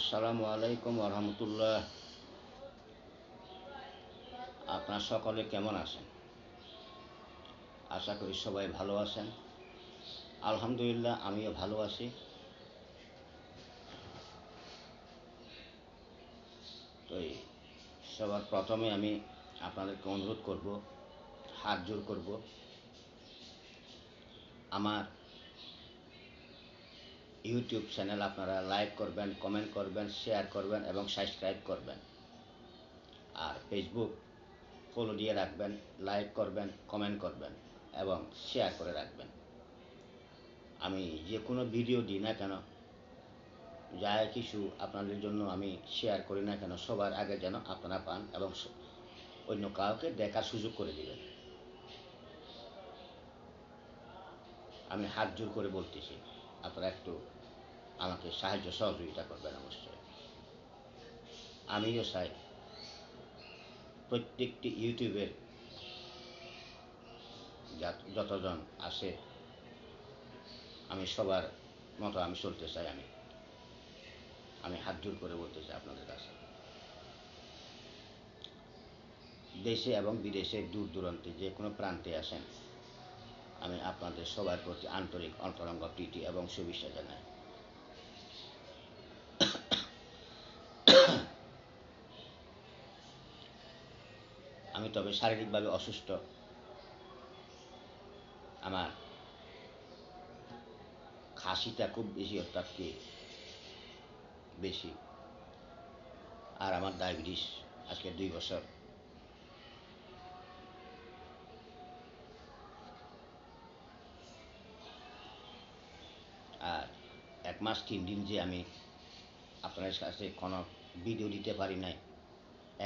আসসালামু আলাইকুম রহমতুল্লাহ আপনার সকলে কেমন আছেন? আশা করি সবাই ভালো আছেন। আলহামদুলিল্লাহ, আমিও ভালো আছি। তো সবার প্রথমে আমি আপনাদেরকে অনুরোধ করব, হাত জোর করব। আমার ইউটিউব চ্যানেল আপনারা লাইক করবেন, কমেন্ট করবেন, শেয়ার করবেন এবং সাবস্ক্রাইব করবেন। আর ফেসবুক ফলো দিয়ে রাখবেন লাইক করবেন কমেন্ট করবেন এবং শেয়ার করে রাখবেন। আমি যে কোনো ভিডিও দিই না কেন, যা কিছু আপনাদের জন্য আমি শেয়ার করি না কেন, সবার আগে যেন আপনারা পান এবং অন্য কাউকে দেখার সুযোগ করে দিবেন। আমি হাত জোর করে বলতেছি। আপনারা একটু আমাকে সাহায্য সহযোগিতা করবেন অবশ্যই। আমিও চাই প্রত্যেকটি ইউটিউবের যতজন আসে আমি সবার মতো আমি চলতে চাই আমি। আমি হাত জোর করে বলতে চাই আপনাদের কাছে। দেশে এবং বিদেশে দূর দূরান্তে যে কোনো প্রান্তে আসেন আমি আপনাদের সবার প্রতি আন্তরিক অন্তরঙ্গ প্রীতি এবং শুভেচ্ছা জানাই। আমি তবে শারীরিকভাবে অসুস্থ। আমার খাসিটা খুব বেশি, অর্থাৎ কি বেশি। আর আমার ডায়াবেটিস আজকে দুই বছর আর এক মাস তিন দিন যে আমি আপনার কাছে কোনো ভিডিও দিতে পারি নাই।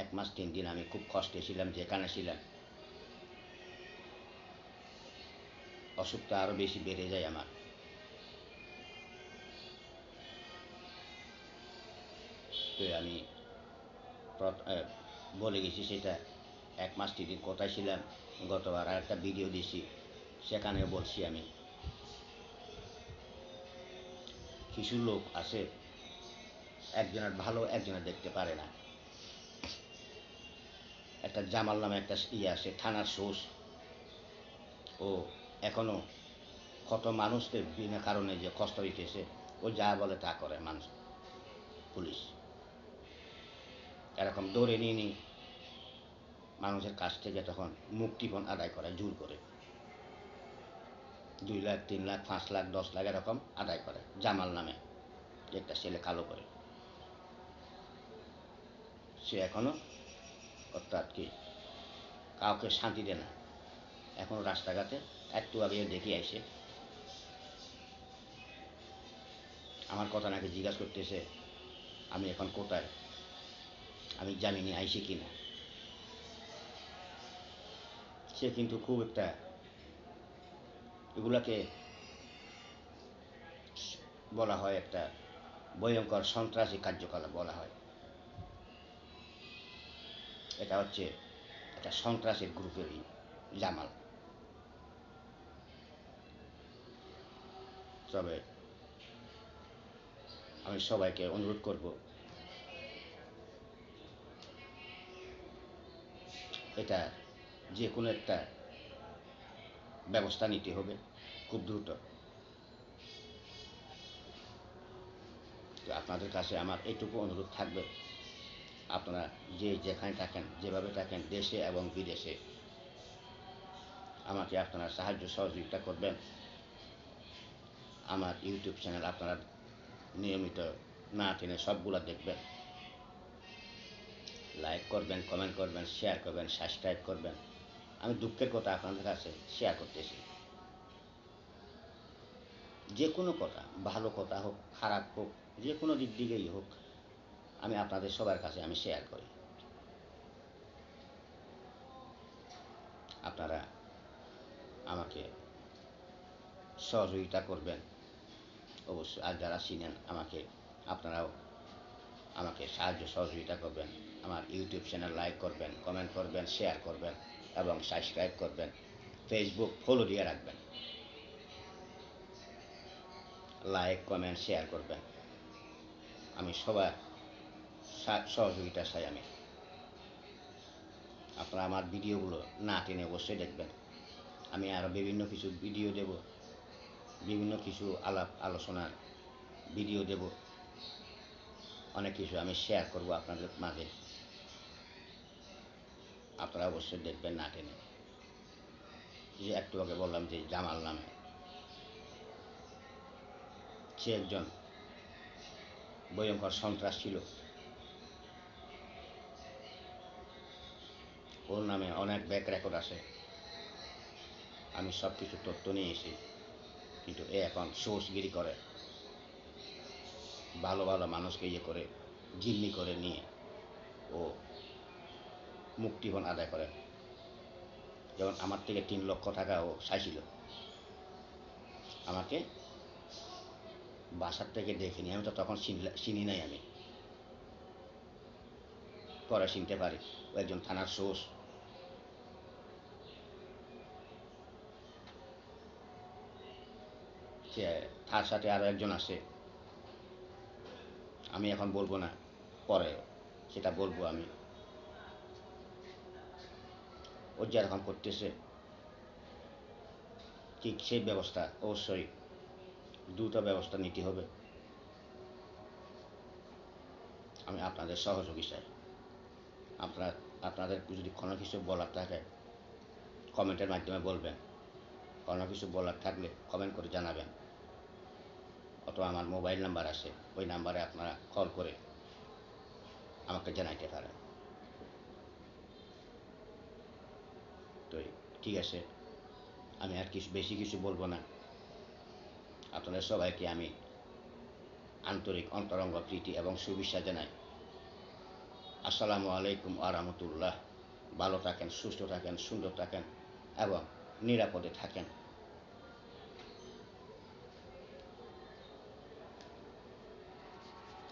এক মাস তিন দিন আমি খুব কষ্টে ছিলাম, যেখানে ছিলাম। অসুখটা আরও বেশি বেড়ে যায় আমার। তো আমি বলে গেছি সেটা এক মাস তিন দিন কোথায় ছিলাম, গতবার আর একটা ভিডিও দিয়েছি, সেখানেও বলছি আমি। কিছু লোক আছে একজনের ভালো, একজনের দেখতে পারে না। একটা জামাল নামে একটা ইয়ে আছে থানার সোর্স ও এখনও কত মানুষকে বিনা কারণে যে কষ্ট দিতেছে, ও যা বলে তা করে মানুষ, পুলিশ। এরকম দৌড়ে নিয়ে নিই মানুষের কাছ থেকে তখন মুক্তিপণ আদায় করে, জোর করে। দুই লাখ, তিন লাখ, পাঁচ লাখ, দশ লাখ এরকম আদায় করে, জামাল নামে, একটা ছেলে কালো করে। সে এখনও অর্থাৎ কি কাউকে শান্তি দেয় না। এখন রাস্তাঘাটে একটু আগে দেখে আইসে আমার কথা নাকি জিজ্ঞাসা করতেছে, আমি এখন কোথায়? আমি জানি নি, আইসি কি না সে কিন্তু খুব একটা এগুলাকে বলা হয় একটা ভয়ঙ্কর সন্ত্রাসী কার্যকলাপ বলা হয়। এটা হচ্ছে একটা সন্ত্রাসের গ্রুপেরই জামাল। তবে আমি সবাইকে অনুরোধ করব, এটা যে কোনো একটা ব্যবস্থা নিতে হবে খুব দ্রুত। তো আপনাদের কাছে আমার এইটুকু অনুরোধ থাকবে, আপনারা যে যেখানে থাকেন, যেভাবে থাকেন, দেশে এবং বিদেশে, আমাকে আপনারা সাহায্য সহযোগিতা করবেন। আমার ইউটিউব চ্যানেল আপনারা নিয়মিত না টেনে সবগুলো দেখবেন। লাইক করবেন কমেন্ট করবেন শেয়ার করবেন সাবস্ক্রাইব করবেন। আমি দুঃখের কথা আপনাদের কাছে শেয়ার করতেছি। যে কোনো কথা, ভালো কথা হোক, খারাপ হোক, যে কোনো দিক দিকেই হোক, আমি আপনাদের সবার কাছে আমি শেয়ার করি। আপনারা আমাকে সহযোগিতা করবেন। অবশ্যই, আর যারা চিনেন, আমাকে আপনারাও আমাকে সাহায্য সহযোগিতা করবেন, আমার ইউটিউব চ্যানেল লাইক করবেন কমেন্ট করবেন শেয়ার করবেন এবং সাবস্ক্রাইব করবেন ফেসবুক ফলো দিয়ে রাখবেন। লাইক কমেন্ট শেয়ার করবেন। আমি সবার সহযোগিতা চাই আমি। আপনারা আমার ভিডিওগুলো না টেনে অবশ্যই দেখবেন। আমি আরও বিভিন্ন কিছু ভিডিও দেব, বিভিন্ন কিছু আলাপ আলোচনার ভিডিও দেব। অনেক কিছু আমি শেয়ার করব আপনাদের মাঝে। আপনারা অবশ্যই দেখবেন না টেনে। যে একটু আগে বললাম যে জামাল নামে। সে একজন ভয়ঙ্কর সন্ত্রাস ছিল। ওর নামে অনেক ব্যাক রেকর্ড আছে। আমি সব কিছু তথ্য নিয়ে কিন্তু এ এখন সোর্সগিরি করে। ভালো ভালো মানুষকে ইয়ে করে, জিম্মি করে নিয়ে ও মুক্তিপণ আদায় করে। যেমন আমার থেকে তিন লক্ষ টাকা ও চাইছিল। আমাকে বাসার থেকে দেখেনি আমি তো তখন চিনি নাই আমি। পরে চিনতে পারি একজন থানার সোর্স। তার সাথে আরও একজন আছে। আমি এখন বলব না, পরে সেটা বলব আমি। ও যেরকম করতেছে, ঠিক সেই ব্যবস্থা অবশ্যই দ্রুত ব্যবস্থা নিতে হবে। আমি আপনাদের সহযোগী চাই আপনার, আপনাদের যদি কোনো কিছু বলার থাকে, কমেন্টের মাধ্যমে বলবেন। কোনো কিছু বলার থাকলে কমেন্ট করে জানাবেন। অথবা আমার মোবাইল নাম্বার আছে, ওই নাম্বারে আপনারা কল করে আমাকে জানাইতে পারেন। তো ঠিক আছে, আমি আর কিছু, বেশি কিছু বলব না। আপনাদের সবাইকে আমি আন্তরিক অন্তরঙ্গ প্রীতি এবং শুভেচ্ছা জানাই। আসসালামু আলাইকুম আরহামতুল্লাহ ভালো থাকেন, সুস্থ থাকেন, সুন্দর থাকেন এবং নিরাপদে থাকেন।